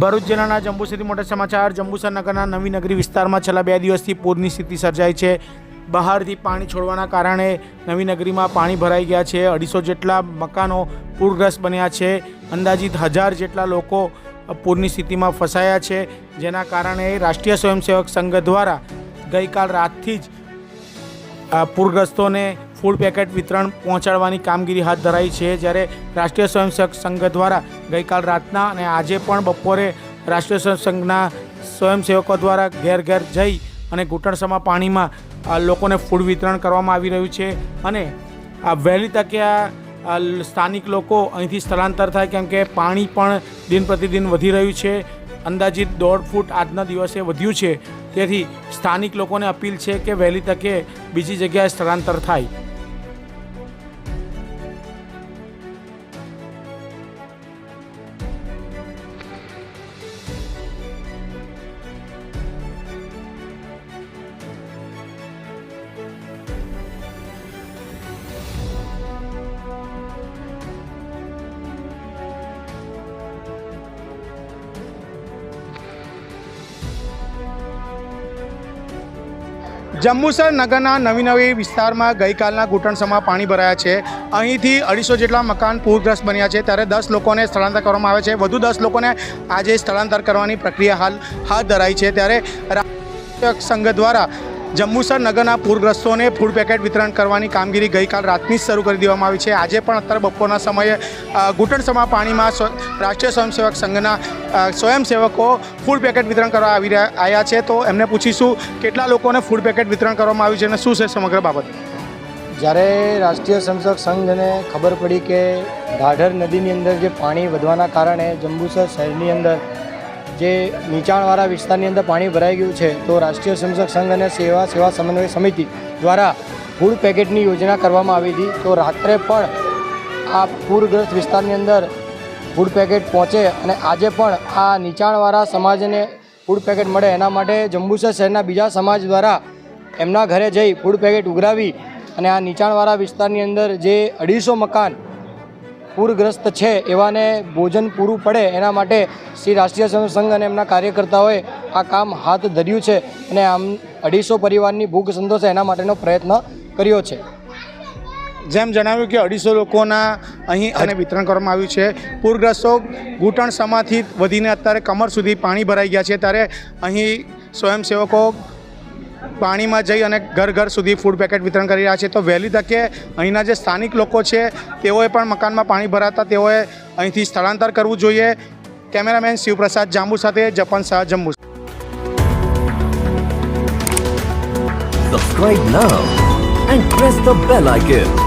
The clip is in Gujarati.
ભરૂચ જિલ્લાના જંબુસરથી મોટા સમાચાર. જંબુસર નગરના નવી નગરી વિસ્તારમાં છેલ્લા બે દિવસથી પૂરની સ્થિતિ સર્જાઈ છે. બહારથી પાણી છોડવાના કારણે નવી નગરીમાં પાણી ભરાઈ ગયા છે. અઢીસો જેટલા મકાનો પૂરગ્રસ્ત બન્યા છે. અંદાજિત હજાર જેટલા લોકો પૂરની સ્થિતિમાં ફસાયા છે. જેના કારણે રાષ્ટ્રીય સ્વયંસેવક સંઘ દ્વારા ગઈકાલ રાતથી જ પૂરગ્રસ્તોને ફૂડ પેકેટ વિતરણ પહોંચાડવાની કામગીરી હાથ ધરાઈ છે. જ્યારે રાષ્ટ્રીય સ્વયંસેવક સંઘ દ્વારા ગઈકાલ રાતના અને આજે પણ બપોરે રાષ્ટ્રીય સ્વયં સંઘના સ્વયંસેવકો દ્વારા ઘેર ઘેર જઈ અને ઘૂંટણસમા પાણીમાં લોકોને ફૂડ વિતરણ કરવામાં આવી રહ્યું છે અને આ વહેલી તકે આ સ્થાનિક લોકો અહીંથી સ્થળાંતર થાય કેમ કે પાણી પણ દિન પ્રતિદિન વધી રહ્યું છે. અંદાજિત દોઢ ફૂટ આજના દિવસે વધ્યું છે. તેથી સ્થાનિક લોકોને અપીલ છે કે વહેલી તકે બીજી જગ્યાએ સ્થળાંતર થાય. જંબુસર નગરના નવી નવી વિસ્તારમાં ગઈકાલના ઘૂંટણસમાં પાણી ભરાયા છે. અહીંથી અઢીસો જેટલા મકાન પૂરગ્રસ્ત બન્યા છે. ત્યારે દસ લોકોને સ્થળાંતર કરવામાં આવે છે. વધુ દસ લોકોને આજે સ્થળાંતર કરવાની પ્રક્રિયા હાલ હાથ ધરાઈ છે. ત્યારે સંઘ દ્વારા જંબુસર નગરના પૂરગ્રસ્તોને ફૂડ પેકેટ વિતરણ કરવાની કામગીરી ગઈકાલ રાતની જ શરૂ કરી દેવામાં આવી છે. આજે પણ અત્યારે બપોરના સમયે ઘૂંટણસમા પાણીમાં રાષ્ટ્રીય સ્વયંસેવક સંઘના સ્વયંસેવકો ફૂડ પેકેટ વિતરણ કરવા આવી રહ્યા આવ્યા છે. તો એમને પૂછીશું, કેટલા લોકોને ફૂડ પેકેટ વિતરણ કરવામાં આવ્યું છે અને શું છે સમગ્ર બાબત? જ્યારે રાષ્ટ્રીય સંસદ સંઘને ખબર પડી કે ઢાઢર નદીની અંદર જે પાણી વધવાના કારણે જંબુસર શહેરની અંદર જે નીચાણવાળા વિસ્તારની અંદર પાણી ભરાઈ ગયું છે, તો રાષ્ટ્રીય સંસદ સંઘ અને સેવા સેવા સમન્વય સમિતિ દ્વારા ફૂડ પેકેટની યોજના કરવામાં આવી હતી. તો રાત્રે પણ આ પૂરગ્રસ્ત વિસ્તારની અંદર ફૂડ પેકેટ પહોંચે અને આજે પણ આ નીચાણવાળા સમાજને ફૂડ પેકેટ મળે એના માટે જંબુસર શહેરના બીજા સમાજ દ્વારા એમના ઘરે જઈ ફૂડ પેકેટ ઉઘરાવી અને આ નીચાણવાળા વિસ્તારની અંદર જે અઢીસો મકાન પૂરગ્રસ્ત છે, એવાને ભોજન પૂરું પડે એના માટે શ્રી રાષ્ટ્રીય સંઘ અને એમના કાર્યકર્તાઓએ આ કામ હાથ ધર્યું છે અને આમ અઢીસો પરિવારની ભૂખ સંતોષે એના માટેનો પ્રયત્ન કર્યો છે. જેમ જણાવ્યું કે અઢીસો લોકોના અહીં અને વિતરણ કરવામાં આવ્યું છે. પૂરગ્રસ્તો ઘૂંટણ સમાથી વધીને અત્યારે કમર સુધી પાણી ભરાઈ ગયા છે. ત્યારે અહીં સ્વયંસેવકો પાણીમાં જઈ અને ઘર ઘર સુધી ફૂડ પેકેટ વિતરણ કરી રહ્યા છે. તો વહેલી તકે અહીંના જે સ્થાનિક લોકો છે તેઓએ પણ મકાનમાં પાણી ભરાતા તેઓએ અહીંથી સ્થળાંતર કરવું જોઈએ. કેમેરામેન શિવપ્રસાદ જાંબુ સાથે જપન Shah Jammu. Subscribe now and press the bell icon.